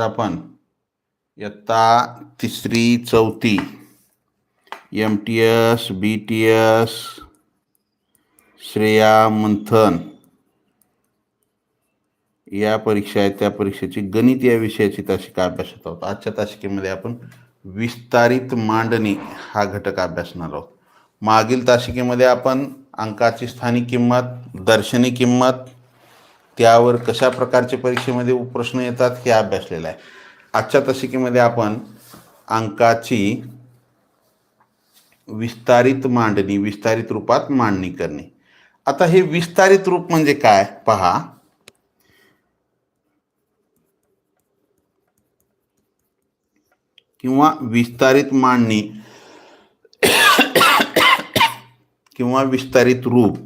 आपण इयत्ता तिसरी चौथी M T S B T S Shreya Manthan या परीक्षा आहेत. त्या परीक्षेची गणित या विषयाची तासिका अभ्यासत आहोत. आजच्या तासिकेमध्ये आपण विस्तारित मांडणी हा घटक अभ्यासणार आहोत. मागील तासिकेमध्ये आपण अंकाची स्थानिक किंमत दर्शनी किंमत त्यावर कशा प्रकारचे परीक्षेमध्ये प्रश्न येतात हे अभ्यासलेलं आहे. आजच्या तशिकेमध्ये आपण अंकाची विस्तारित मांडणी विस्तारित रूपात मांडणी करणे. आता हे विस्तारित रूप म्हणजे काय? पहा. किंवा विस्तारित मांडणी किंवा विस्तारित रूप.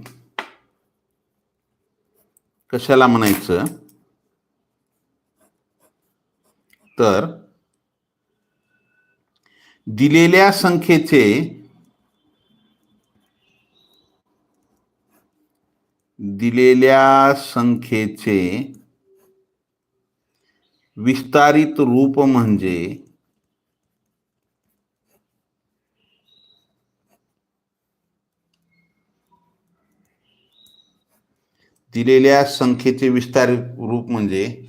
कशाला म्हणायचं? तर दिलेल्या संख्येचे दिलेल्या संख्येचे विस्तारित रूप म्हणजे दिलेल्या संख्येचे विस्तारित रूप म्हणजे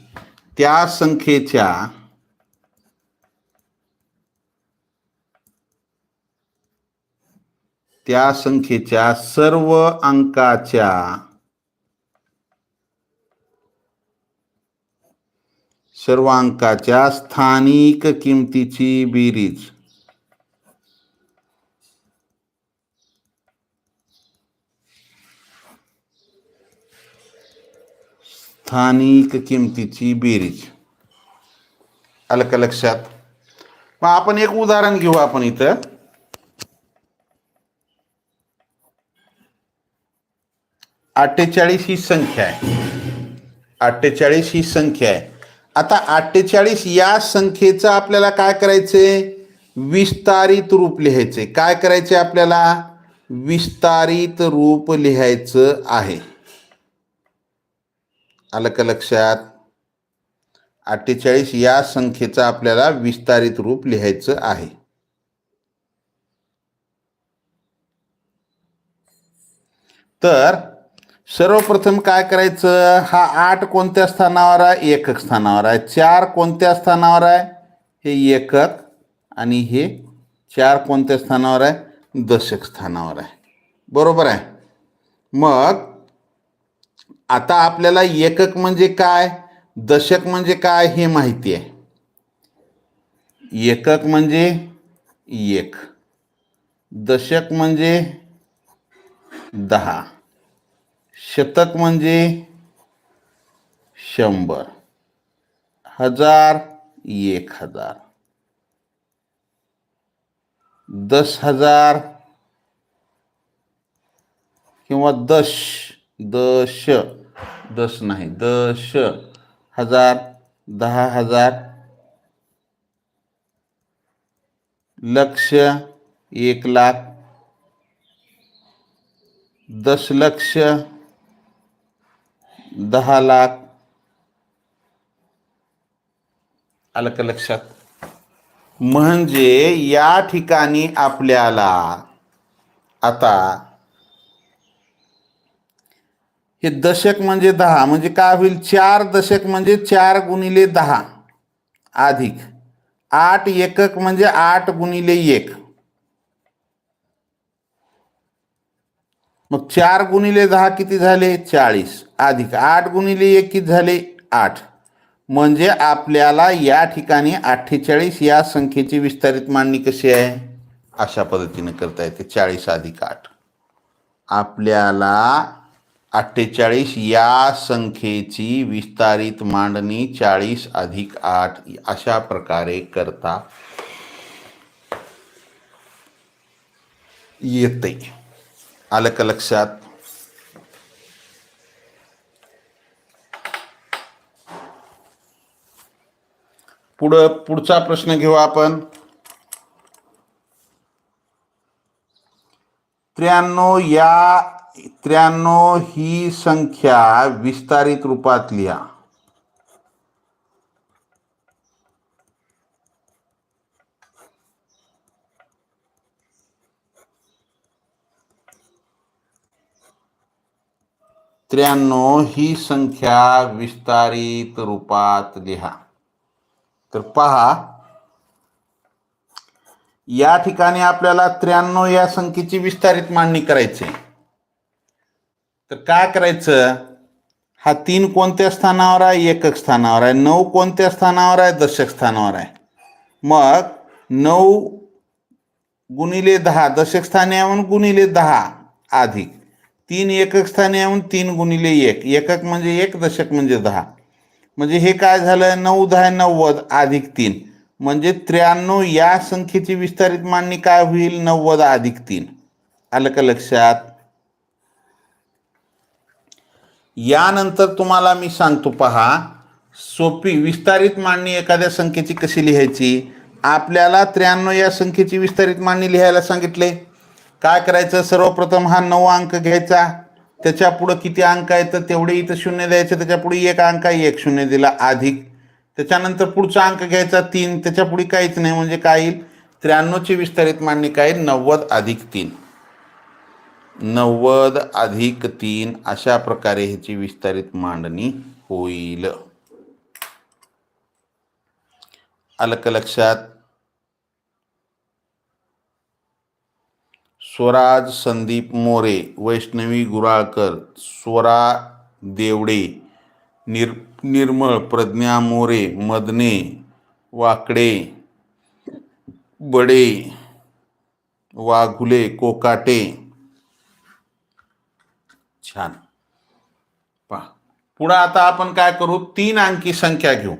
त्या संख्येच्या त्या संख्येच्या सर्व अंकाच्या सर्व अंकाच्या स्थानिक किमतीची बेरीज. स्थानिक किमतीची बेरीज. आलं का लक्षात मग आपण एक उदाहरण घेऊ आपण इथं. अठ्ठेचाळीस ही संख्या आहे. अठ्ठेचाळीस ही संख्या आहे. आता अठ्ठेचाळीस या संख्येचं आपल्याला काय करायचंय विस्तारित रूप लिहायचे. काय करायचे आपल्याला? विस्तारित रूप लिहायचं आहे. आलं का लक्षात. अठ्ठेचाळीस या संख्येचं आपल्याला विस्तारित रूप लिहायचं आहे. तर सर्वप्रथम काय करायचं? हा आठ कोणत्या स्थानावर आहे? एकक स्थानावर आहे. चार कोणत्या स्थानावर आहे? हे एकक आणि हे चार कोणत्या स्थानावर आहे? दशक स्थानावर आहे. बरोबर आहे. मग आता आपल्याला एकक म्हणजे काय? दशक म्हणजे काय हे माहिती आहे. एकक म्हणजे एक. दशक म्हणजे दहा. शतक म्हणजे शंभर. हजार एक हजार. दस हजार किंवा दश दश. दस नाही दश हजार दहा हजार लक्ष एक लाख दशलक्ष दहा लाख. आलं का लक्षात? म्हणजे या ठिकाणी आपल्याला आता हे दशक म्हणजे दहा म्हणजे काय होईल? चार दशक म्हणजे चार गुणिले दहा. अधिक. आठ एकक म्हणजे आठ गुणिले एक. मग चार गुणिले दहा किती झाले? चाळीस. अधिक. आठ गुणिले एक किती झाले? आठ. म्हणजे आपल्याला या ठिकाणी अठ्ठेचाळीस या संख्येची विस्तारित मांडणी कशी आहे? अशा पद्धतीने करता येते. चाळीस अधिक आठ. आपल्याला अठ्ठेचाळीस या संख्येची विस्तारित मांडणी चाळीस अधिक आठ अशा प्रकारे करता येते. आलं का लक्षात. पुढं पुढचा प्रश्न घेऊ आपण. त्र्याण्णव या त्र्याण्णव ही संख्या विस्तारित रूपात लिहा. त्र्याण्णव ही संख्या विस्तारित रूपात लिहा. तर पहा या ठिकाणी आपल्याला त्र्याण्णव या संख्येची विस्तारित मांडणी करायची आहे. तर काय करायचं? हा तीन कोणत्या स्थानावर आहे? एकक स्थानावर आहे. नऊ कोणत्या स्थानावर आहे? दशक स्थानावर आहे. मग नऊ गुणिले दहा दशक स्थानी आहे गुणिले दहा अधिक तीन एकक स्थानी आहे तीन गुणिले एक. एकक म्हणजे एक दशक म्हणजे दहा. म्हणजे हे काय झालं? नऊ दहा नव्वद अधिक तीन. म्हणजे त्र्याण्णव या संख्येची विस्तारित मांडणी काय होईल? नव्वद अधिक तीन. आलं का लक्षात? यानंतर तुम्हाला मी सांगतो पहा सोपी विस्तारित मांडणी एखाद्या संख्येची कशी लिहायची? आपल्याला त्र्याण्णव या संख्येची विस्तारित मांडणी लिहायला सांगितले. काय करायचं? सर्वप्रथम हा नऊ अंक घ्यायचा. त्याच्या पुढं किती अंक आहेत? तर तेवढे इथं शून्य द्यायचे. त्याच्या पुढे एक अंक आहे. एक शून्य दिला अधिक. त्याच्यानंतर पुढचा अंक घ्यायचा तीन. त्याच्यापुढे काहीच नाही. म्हणजे काय येईल? त्र्याण्णवची विस्तारित मांडणी काय? नव्वद अधिक तीन. नव्वद अधिक तीन अशा प्रकारे ह्याची विस्तारित मांडणी होईल. अलक लक्षात. स्वराज संदीप मोरे वैष्णवी गुराळकर स्वरा देवडे निर निर्मळ प्रज्ञा मोरे मदने वाकडे बडे वाघुले कोकाटे छान. पहा. पुढं आता आपण काय करू? तीन अंकी संख्या घेऊ.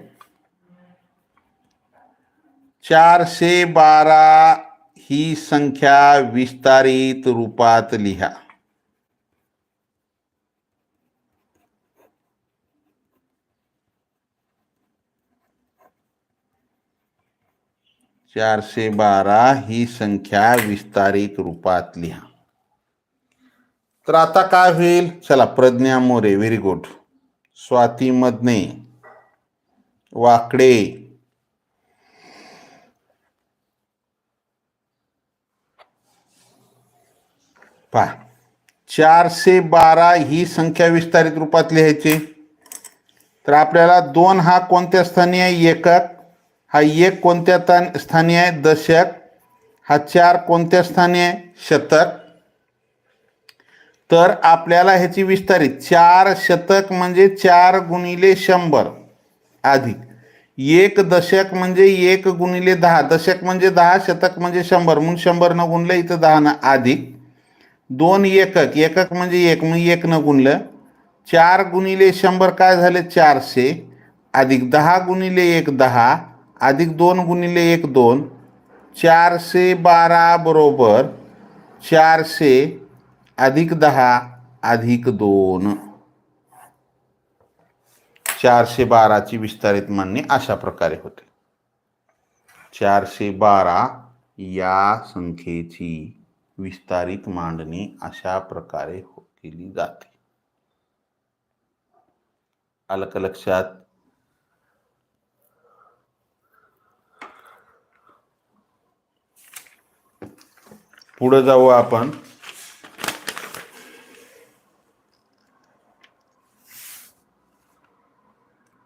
चारशे बारा ही संख्या विस्तारित रूपात लिहा. चारशे बारा ही संख्या विस्तारित रूपात लिहा. तर आता काय होईल? चला प्रज्ञा मोरे व्हेरी गुड स्वाती मदने वाकडे. पहा चारशे बारा ही संख्या विस्तारित रूपात लिहायची. तर आपल्याला दोन हा कोणत्या स्थानी आहे? एकक. हा एक कोणत्या स्थानी आहे? दशक. हा चार कोणत्या स्थानी आहे? शतक. तर आपल्याला ह्याची विस्तारित चार शतक म्हणजे चार गुणिले शंभर अधिक. एक दशक म्हणजे एक गुणिले दहा. दशक म्हणजे दहा शतक म्हणजे शंभर. म्हणून शंभर न गुणलं इथं दहा न अधिक. दोन एकक. एकक म्हणजे एक. मग एक न गुणलं. चार गुणिले शंभर काय झाले? चारशे अधिक. दहा गुणिले एक दहा. अधिक दोन गुणिले एक दोन. चारशे बारा बरोबर. चारशे अधिक दहा अधिक दोन. चारशे बाराची विस्तारित मांडणी अशा प्रकारे होते. चारशे बारा या संख्येची विस्तारित मांडणी अशा प्रकारे हो- केली जाते. आलं का लक्षात. पुढे जाऊ आपण.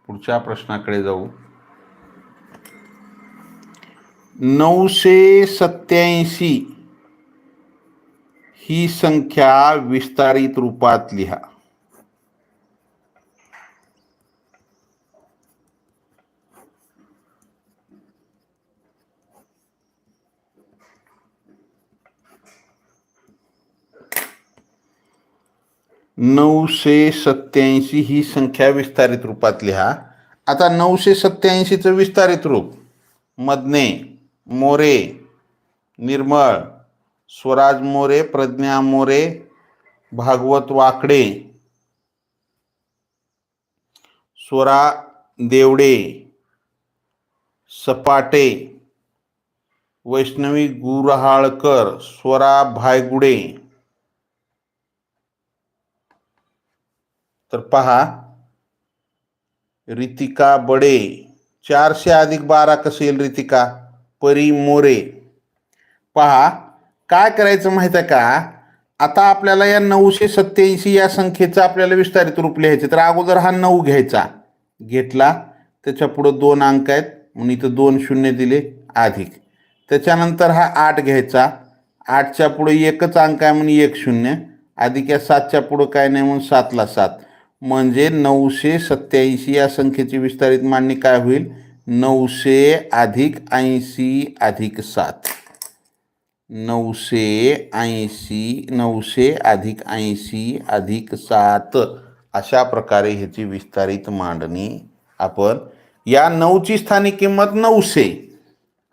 पुढच्या प्रश्नाकडे जाऊ. नऊशे सत्याऐंशी ही संख्या विस्तारित रूपात लिहा. नऊशे सत्याऐंशी ही संख्या विस्तारित रूपात लिहा. आता नऊशे सत्याऐंशीचं विस्तारित रूप. मदने मोरे निर्मळ स्वराज मोरे प्रज्ञा मोरे भागवत वाकडे स्वरा देवडे सपाटे वैष्णवी गुरहाळकर स्वरा भायगुडे तर पहा रितिका बडे चारशे अधिक बारा कसं येईल रितिका? परी मोरे. पहा काय करायचं माहीत आहे का? आता आपल्याला या नऊशे सत्याऐंशी या संख्येचं आपल्याला विस्तारित रूप लिहायचं तर अगोदर हा नऊ घ्यायचा. घेतला. त्याच्या पुढं दोन अंक आहेत. म्हणून इथं दोन शून्य दिले अधिक. त्याच्यानंतर हा आठ घ्यायचा. आठच्या पुढं एकच अंक आहे म्हणून एक शून्य. अधिक या सातच्या पुढं काय नाही म्हणून सातला सात. म्हणजे नऊशे सत्याऐंशी या संख्येची विस्तारित मांडणी काय होईल? नऊशे अधिक ऐंशी अधिक सात. नऊशे ऐंशी, नऊशे अधिक ऐंशी अधिक सात. अशा प्रकारे ह्याची विस्तारित मांडणी आपण या नऊची स्थानिक किंमत नऊशे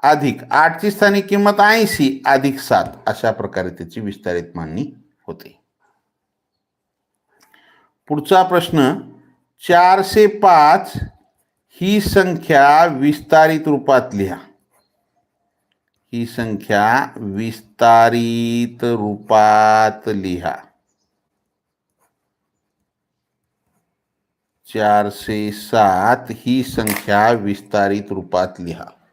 अधिक आठची स्थानिक किंमत ऐंशी अधिक सात अशा प्रकारे विस्तारित मांडणी होते. पुढचा प्रश्न, चारशे पाच ही संख्या विस्तारित रूपात लिहा. ही संख्या विस्तारित रूपात लिहा. चारशे सात ही संख्या विस्तारित रूपात लिहा.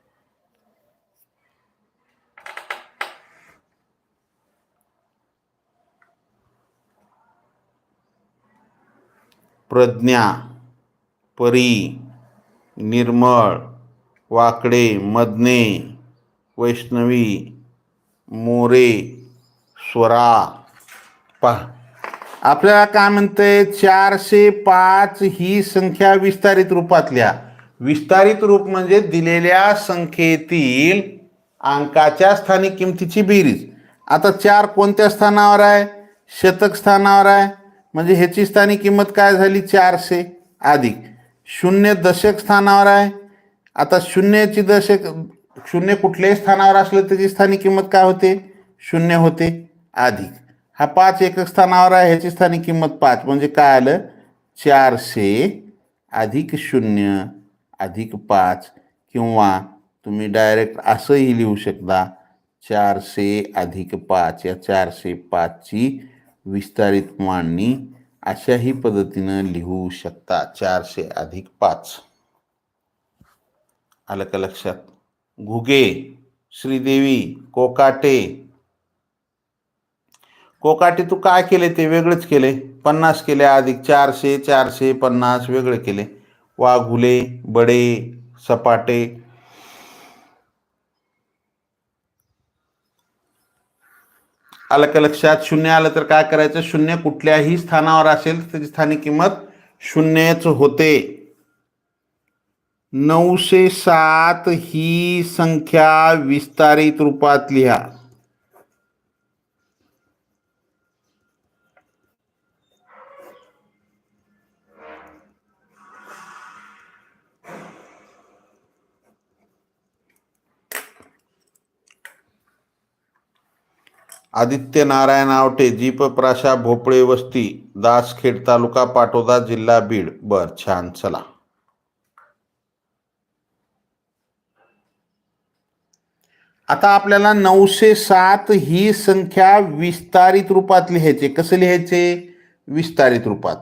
प्रज्ञा परी निर्मळ वाकडे मदने वैष्णवी मोरे स्वरा. पहा. आपल्याला काय म्हणते? चारशे पाच ही संख्या विस्तारित रूपातल्या. विस्तारित रूप म्हणजे दिलेल्या संख्येतील अंकाच्या स्थानिक किमतीची बेरीज. आता चार कोणत्या स्थानावर आहे? शतक स्थानावर आहे. म्हणजे ह्याची स्थानिक किंमत काय झाली? चारशे अधिक. शून्य दशक स्थानावर आहे. आता शून्याची दशक शून्य कुठल्याही स्थानावर असलं त्याची स्थानिक किंमत काय होते? शून्य होते अधिक. हा पाच एकक स्थानावर आहे ह्याची स्थानिक किंमत पाच. म्हणजे काय आलं? चारशे अधिक शून्य अधिक पाच. किंवा तुम्ही डायरेक्ट असंही लिहू शकता चारशे अधिक पाच. या चारशे पाचची विस्तारित मांडणी अशाही पद्धतीनं लिहू शकता. चारशे अधिक पाच. आलं का लक्षात? घुगे श्रीदेवी कोकाटे. कोकाटे तू काय केले? ते वेगळंच केले. पन्नास केले अधिक चारशे चारशे पन्नास वेगळे केले. वाघुले बडे सपाटे आलं का लक्षात? शून्य आलं तर काय करायचं? शून्य कुठल्याही स्थानावर असेल तर त्याची स्थानिक किंमत शून्यच होते. नऊशे सात ही संख्या विस्तारित रूपात लिहा. आदित्य नारायण आवटे जीप प्राशा भोपळे वस्ती दासखेड तालुका पाटोदा जिल्हा बीड. बर छान चला. आता आपल्याला नऊशे सात ही संख्या विस्तारित रूपात लिहायचे कसं लिहायचे? विस्तारित रूपात.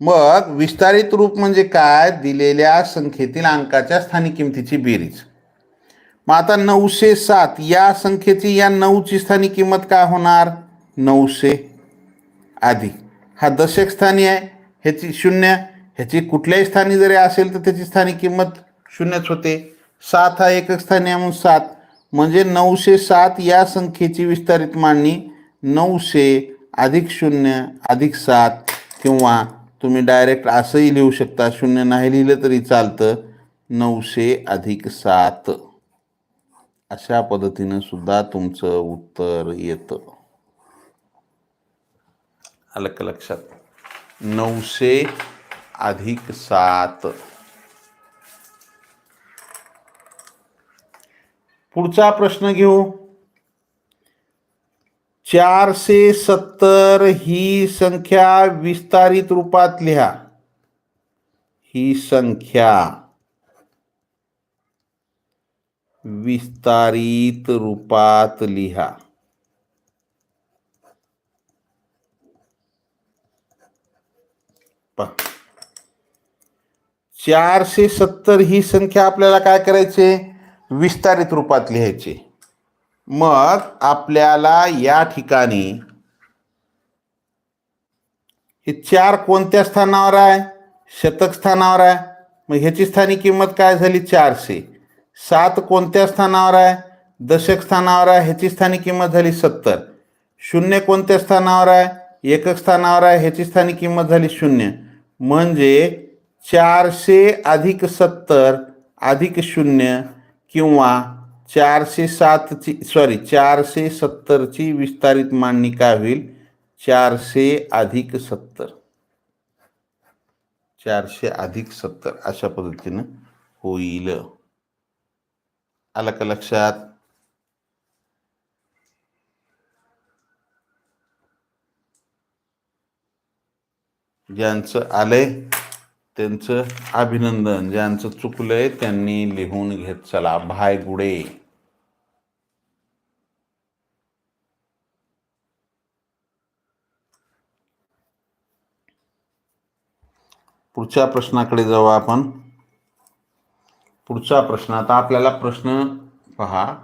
मग विस्तारित रूप म्हणजे काय? दिलेल्या संख्येतील अंकाच्या स्थानिक किमतीची बेरीज. मग आता नऊशे सात या संख्येची या नऊची स्थानी किंमत काय होणार? नऊशे अधिक हा दशक स्थानी आहे ह्याची शून्य. ह्याची कुठल्याही स्थानी जरी असेल तर त्याची स्थानी किंमत शून्यच होते. सात हा एकक स्थानी आहे म्हणून सात. म्हणजे नऊशे सात या संख्येची विस्तारित मांडणी नऊशे अधिक शून्य अधिक सात किंवा तुम्ही डायरेक्ट असंही लिहू शकता शून्य नाही लिहिलं तरी चालतं. नऊशे अधिक सात. अशा पद्धतीनं सुद्धा तुमचं उत्तर येतं. आलं का लक्षात? नऊशे अधिक सात. पुढचा प्रश्न घेऊ. चारशे सत्तर ही संख्या विस्तारित रूपात लिहा. ही संख्या. विस्तारित रूपात लिहा. चारशे सत्तर ही संख्या आपल्याला काय करायचे? विस्तारित रूपात लिहायचे. मग आपल्याला या ठिकाणी हे चार कोणत्या स्थानावर आहे? शतक स्थानावर आहे. मग ह्याची स्थानी किंमत काय झाली? चारशे. सात कोणत्या स्थानावर आहे? दशक स्थानावर आहे ह्याची स्थानिक किंमत झाली सत्तर. शून्य कोणत्या स्थानावर आहे? एकक स्थानावर आहे ह्याची स्थानिक किंमत झाली शून्य. म्हणजे चारशे अधिक सत्तर अधिक शून्य किंवा चारशे सातची सॉरी चारशे सत्तरची विस्तारित मांडणी काय होईल? चारशे अधिक सत्तर. चारशे अधिक सत्तर अशा पद्धतीनं होईल. आलं का लक्षात ज्यांचं आलंय त्यांचं अभिनंदन ज्यांचं चुकलंय त्यांनी लिहून घेत चला. भाय गुडे. पुढच्या प्रश्नाकडे जाऊ आपण. पुढचा प्रश्न आता आपल्याला प्रश्न पहा.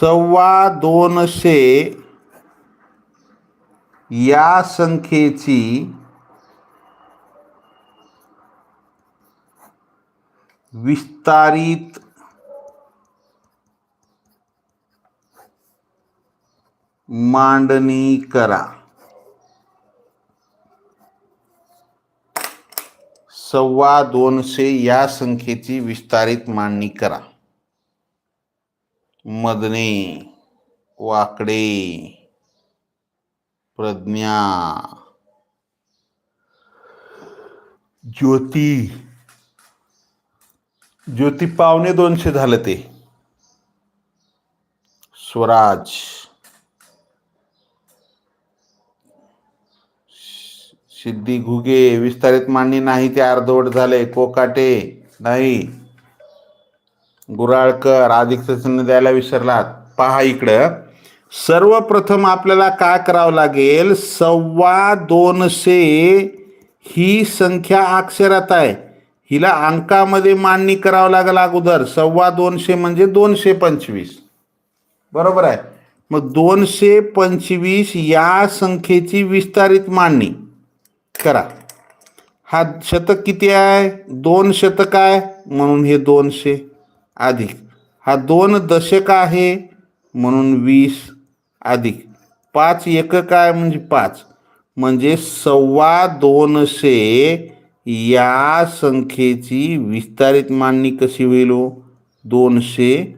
सव्वा दोनशे या संख्येची विस्तारित मांडणी करा. सव्वा दोनशे या संख्येची विस्तारित मांडणी करा. मदने वाकडे प्रज्ञा ज्योती. ज्योती पावणे दोनशे झालं ते. स्वराज. सिद्धी घुगे विस्तारित मांडणी नाही ते अर्धवट झाले. कोकाटे नाही. गुराळकर अधिक चिन्ह द्यायला विसरलात. पहा इकडं. सर्वप्रथम आपल्याला काय करावं लागेल? सव्वा दोनशे ही संख्या अक्षरात आहे. हिला अंकामध्ये मांडणी करावं लागेल अगोदर. सव्वा दोनशे म्हणजे दोनशे पंचवीस. बरोबर आहे. मग दोनशे पंचवीस या संख्येची विस्तारित मांडणी. करा. हा शतक किती आहे? दोन शतक आहे म्हणून हे दोनशे अधिक. हा दोन दशक आहे म्हणून वीस अधिक. पाच एकक आहे म्हणजे पाच. म्हणजे सव्वा दोनशे या संख्येची विस्तारित मांडणी कशी होईल हो? दोनशे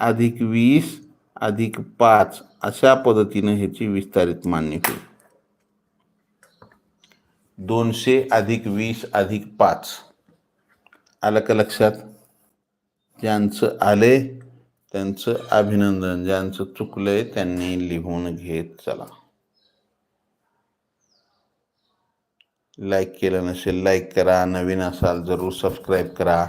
अधिक वीस अधिक पाच. अशा पद्धतीनं ह्याची विस्तारित मांडणी होईल. दोनशे अधिक वीस अधिक पाच. आलं का लक्षात? ज्यांचं आले त्यांचं अभिनंदन ज्यांचं चुकलंय त्यांनी लिहून घेत चला. लाईक केलं नसेल लाईक करा. नवीन असाल जरूर सबस्क्राईब करा.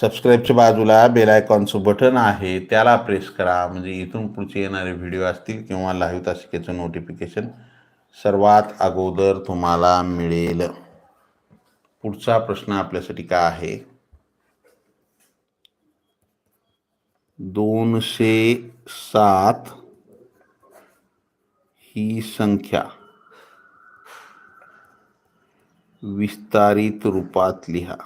सबस्क्राईबच्या बाजूला बेल आयकॉनचं बटन आहे त्याला प्रेस करा. म्हणजे इथून पुढचे येणारे व्हिडिओ असतील किंवा लाईव्ह तासिकेचं नोटिफिकेशन सर्वात अगोदर तुम्हाला मिळेल. पुढचा प्रश्न आपल्यासाठी काय आहे? दोनशे सात ही संख्या विस्तारित रूपात लिहा.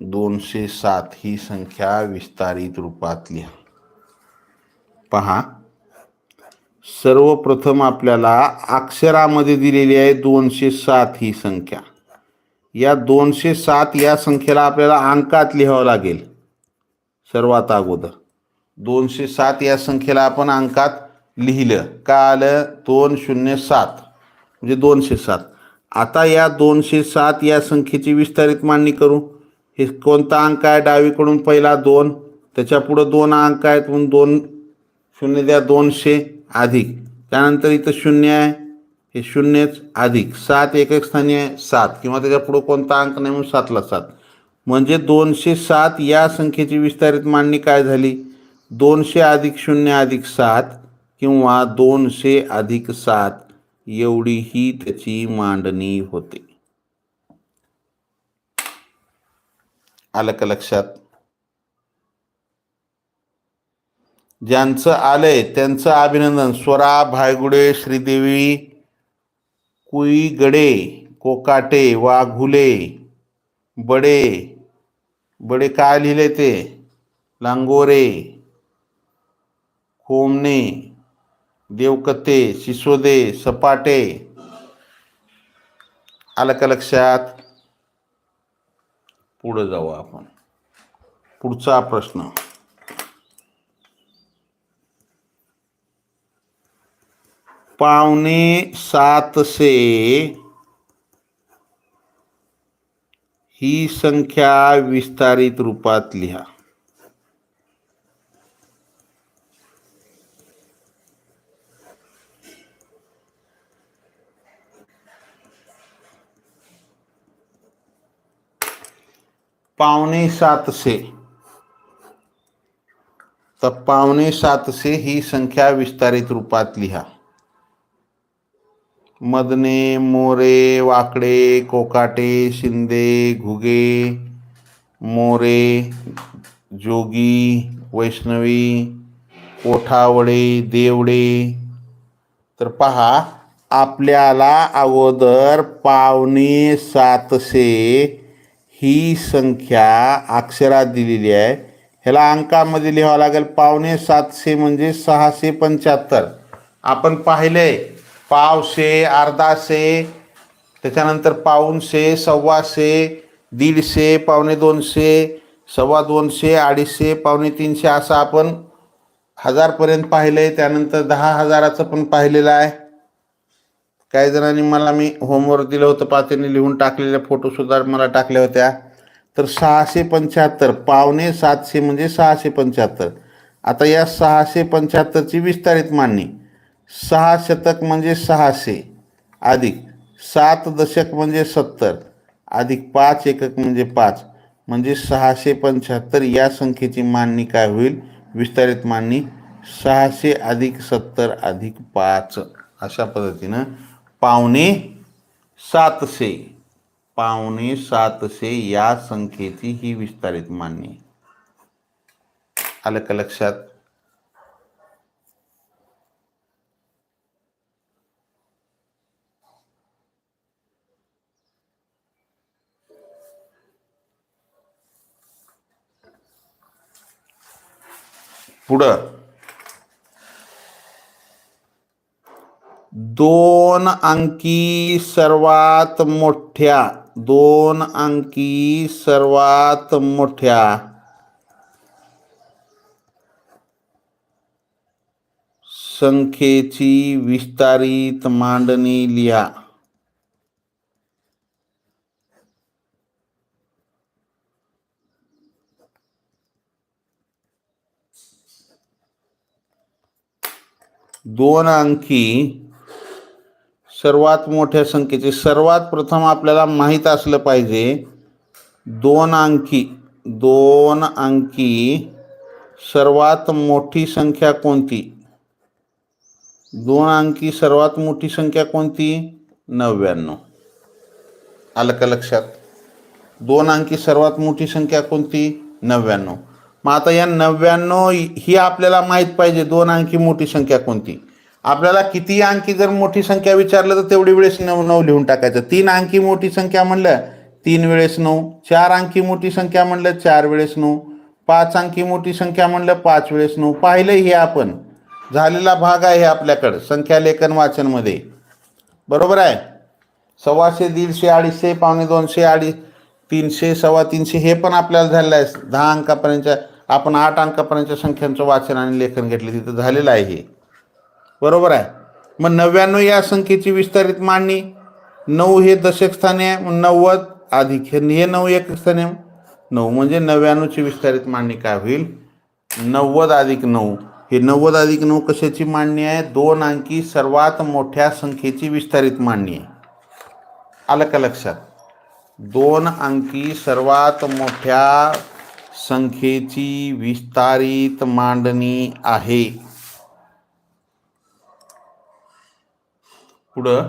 दोनशे सात ही संख्या विस्तारित रूपात लिहा पहा. सर्वप्रथम आपल्याला अक्षरामध्ये दिलेली आहे दोनशे सात ही संख्या. या दोनशे सात या संख्येला आपल्याला अंकात लिहावं लागेल. सर्वात अगोदर. दोनशे सात या संख्येला आपण अंकात लिहिलं. का आलं? दोन शून्य सात. म्हणजे दोनशे सात. आता या दोनशे सात या संख्येची विस्तारित मांडणी करू. हे कोणता अंक आहे डावीकडून पहिला दोन? त्याच्या पुढं दोन अंक आहेत म्हणून दोन शून्य द्या दोनशे अधिक. त्यानंतर इथं शून्य आहे. हे शून्यच अधिक. सात एक एक स्थानी आहे सात. किंवा त्याच्या पुढं कोणता अंक नाही म्हणून सातला सात. म्हणजे दोनशे सात या संख्येची विस्तारित मांडणी काय झाली? दोनशे अधिक शून्य अधिक सात किंवा दोनशे अधिक सात एवढी ही त्याची मांडणी होते. आलं का लक्षात? ज्यांचं आलंय त्यांचं अभिनंदन. स्वरा भायगुडे श्रीदेवी कुईगडे कोकाटे वाघुले बडे. बडे काय लिहिले ते? लांगोरे खोमणे देवकते सिसोदे सपाटे. आलं का लक्षात? पुढं जाऊ आपण. पुढचा प्रश्न. पावणे सातशे ही संख्या विस्तारित रूपात लिहा. पावणे सातशे तर पावणे सातशे ही संख्या विस्तारित रूपात लिहा। मदने, मोरे, वाकडे, कोकाटे, शिंदे, घुगे, मोरे, जोगी, वैष्णवी, कोठावडे, देवडे। तर पहा, आपल्याला अगोदर पावणे सातशे ही संख्या अक्षरात दिलेली आहे. ह्याला अंकामध्ये लिहावं लागेल पावणे सातशे म्हणजे सहाशे पंच्याहत्तर. आपण पाहिले पावशे अर्धाशे त्याच्यानंतर पाऊनशे सव्वाशे दीडशे पावणे दोनशे सव्वा दोनशे अडीचशे पावणे तीनशे असं आपण हजारपर्यंत पाहिलं आहे त्यानंतर दहा हजाराचं पण पाहिलेलं आहे. काही जणांनी मला मी होमवर्क दिलं होतं पाचने लिहून टाकलेल्या फोटोसुद्धा मला टाकल्या होत्या. तर सहाशे पंच्याहत्तर पावणे सातशे म्हणजे सहाशे पंच्याहत्तर. आता या सहाशे पंच्याहत्तरची विस्तारित मांडणी. सहा शतक म्हणजे सहाशे अधिक सात दशक म्हणजे सत्तर अधिक पाच एकक म्हणजे पाच. म्हणजे सहाशे पंच्याहत्तर या संख्येची मांडणी काय होईल? विस्तारित मांडणी सहाशे अधिक सत्तर अधिक पाच. अशा पद्धतीनं पावणे सातशे पावणे सातशे या संख्येची ही विस्तारित मांडणी. आलं का लक्षात? पुढं. दोन अंकी सर्वात मोठ्या दोन अंकी सर्वात मोठ्या. संख्येची विस्तारित मांडणी लिहा. दोन अंकी सर्वात मोठ्या संख्येचे सर्वात प्रथम आपल्याला माहीत असलं पाहिजे दोन अंकी दोन अंकी सर्वात मोठी संख्या कोणती? दोन अंकी सर्वात मोठी संख्या कोणती? नव्याण्णव. आलं का लक्षात? दोन अंकी सर्वात मोठी संख्या कोणती? नव्याण्णव. मग आता या नव्याण्णव ही आपल्याला माहीत पाहिजे दोन अंकी मोठी संख्या कोणती? आपल्याला किती अंकी जर मोठी संख्या विचारलं तर तेवढी वेळेस नऊ नऊ लिहून टाकायचं. तीन अंकी मोठी संख्या म्हणलं तीन वेळेस नऊ. चार अंकी मोठी संख्या म्हणलं चार वेळेस नऊ. पाच अंकी मोठी संख्या म्हणलं पाच वेळेस नऊ. पाहिलं हे आपण. झालेला भाग आहे आपल्याकडं संख्या लेखन वाचनमध्ये. बरोबर आहे? सव्वाशे दीडशे अडीचशे पावणे दोनशे अडीच तीनशे सव्वा तीनशे हे पण आपल्याला झालेलं आहे. दहा अंकापर्यंत आपण आठ अंकापर्यंतच्या संख्यांचं वाचन आणि लेखन घेतलं तिथं झालेलं आहे हे. बरोबर आहे. मग नव्याण्णव या संख्येची विस्तारित मांडणी. नऊ हे दशक स्थाने आहे. मग नव्वद अधिक हे हे नऊ एक स्थाने नऊ म्हणजे नव्याण्णवची विस्तारित मांडणी काय होईल? नव्वद अधिक नऊ. हे नव्वद अधिक नऊ कशाची मांडणी आहे? दोन अंकी सर्वात मोठ्या संख्येची विस्तारित मांडणी आहे. आलं का लक्षात? दोन अंकी सर्वात मोठ्या संख्येची विस्तारित मांडणी आहे. पुढं.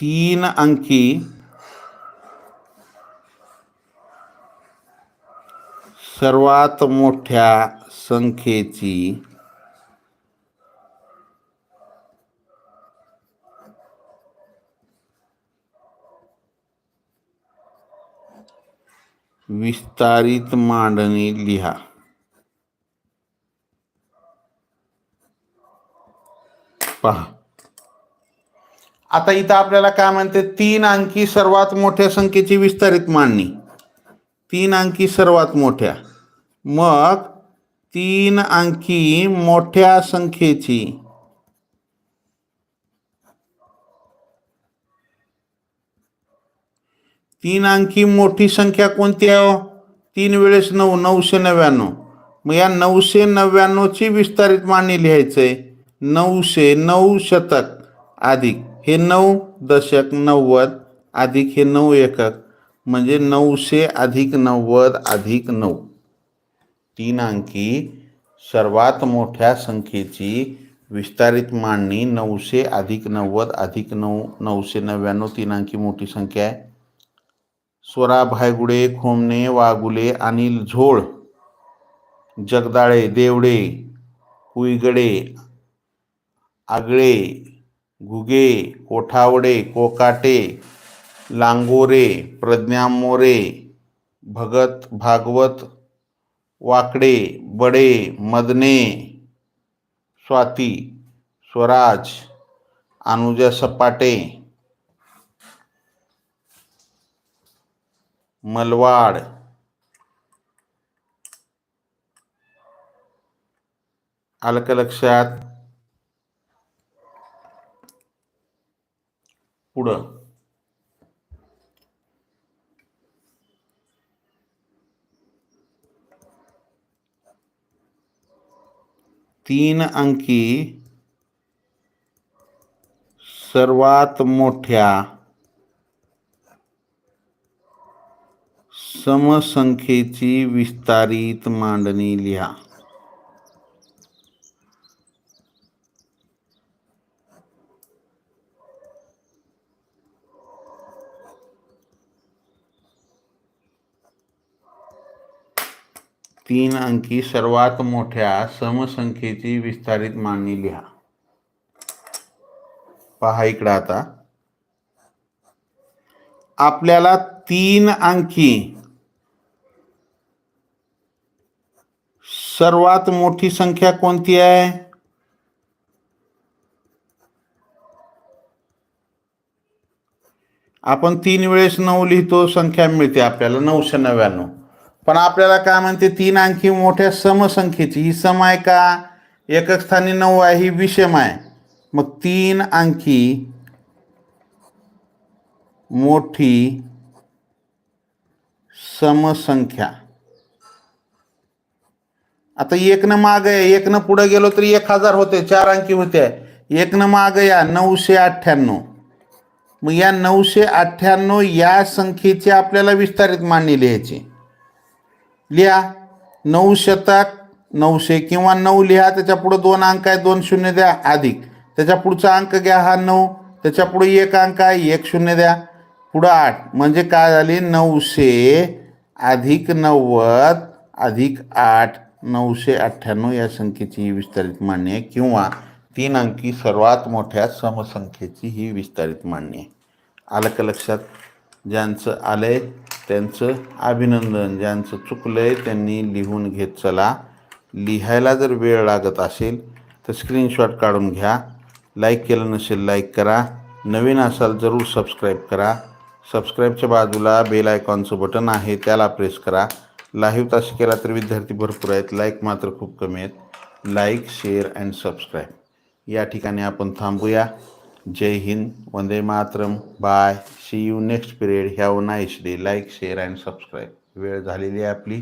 तीन अंकी. सर्वात मोठ्या संख्येची. विस्तारित मांडणी लिहा. पहा. आता इथं आपल्याला काय म्हणते तीन अंकी सर्वात मोठ्या संख्येची विस्तारित मांडणी. तीन अंकी सर्वात मोठ्या. मग तीन अंकी मोठ्या संख्येची. तीन अंकी मोठी संख्या कोणती आहे हो? तीन वेळेस नऊ नऊशे नव्याण्णव. मग या नऊशे नव्याण्णवची विस्तारित मांडणी लिहायचंय. नऊशे नऊ शतक अधिक हे नऊ दशक नव्वद अधिक हे नऊ एकक. म्हणजे नऊशे अधिक नव्वद अधिक नऊ. तीन अंकी सर्वात मोठ्या संख्येची विस्तारित मांडणी नऊशे अधिक नव्वद अधिक नऊ, नऊशे नव्याण्णव तीन अंकी मोठी संख्या आहे. स्वरा भायगुडे, खोमणे, वाघुले अनिल झोळ, जगदाळे, देवडे, कुईगडे आगळे घुगे कोठावडे कोकाटे लांगोरे प्रज्ञा मोरे भगत भागवत वाकडे बडे मदने स्वाती स्वराज अनुजा सपाटे मलवाड आलं का लक्षात पुढं. तीन अंकी सर्वात मोठ्या समसंख्येची विस्तारित मांडणी लिहा. तीन अंकी सर्वात मोठ्या समसंख्येची विस्तारित मांडणी लिहा. पहा इकडं आता. आपल्याला तीन अंकी सर्वात मोठी संख्या कोणती आहे? आपण तीन वेळेस नऊ लिहितो संख्या मिळते आपल्याला नऊशे नव्याण्णव. पण आपल्याला काय म्हणते तीन अंकी मोठ्या समसंख्येची. ही सम आहे का? एकक स्थानी नऊ आहे ही विषम आहे. मग तीन अंकी मोठी समसंख्या. आता एकनं माग आहे एकनं पुढे गेलो तरी एक हजार होते चार अंकी होते. एकनं माग या नऊशे अठ्ठ्याण्णव. मग या नऊशे अठ्ठ्याण्णव या संख्येची आपल्याला विस्तारित मांडणी लिहायची. लिहा. नऊ शतक नऊशे किंवा नऊ लिहा. त्याच्यापुढं दोन अंक आहे दोन शून्य द्या अधिक. त्याच्या पुढचा अंक घ्या हा नऊ. त्याच्या पुढे एक अंक आहे एक शून्य द्या. पुढं आठ. म्हणजे काय झाली? नऊशे अधिक नव्वद अधिक आठ नऊशे अठ्ठ्याण्णव या संख्येची ही विस्तारित मांडणी आहे. किंवा तीन अंकी सर्वात मोठ्या समसंख्येची ही विस्तारित मांडणी आहे. आलं का लक्षात? ज्यांचं आलं आहे त्यांचं अभिनंदन ज्यांचं चुकलं आहे त्यांनी लिहून घेत चला. लिहायला जर वेळ लागत असेल तर स्क्रीनशॉट काढून घ्या. लाईक केलं नसेल लाईक करा. नवीन असाल जरूर सबस्क्राईब करा. सबस्क्राईबच्या बाजूला बेल आयकॉनचं बटन आहे त्याला प्रेस करा. लाईव्ह तास केला तर विद्यार्थी भरपूर आहेत. लाईक मात्र खूप कमी आहेत. लाईक शेअर अँड सबस्क्राईब या ठिकाणी आपण थांबूया. जय हिंद वंदे Mataram bye. See you next period have nice day like share and subscribe वेळ झालेली आहे आपली.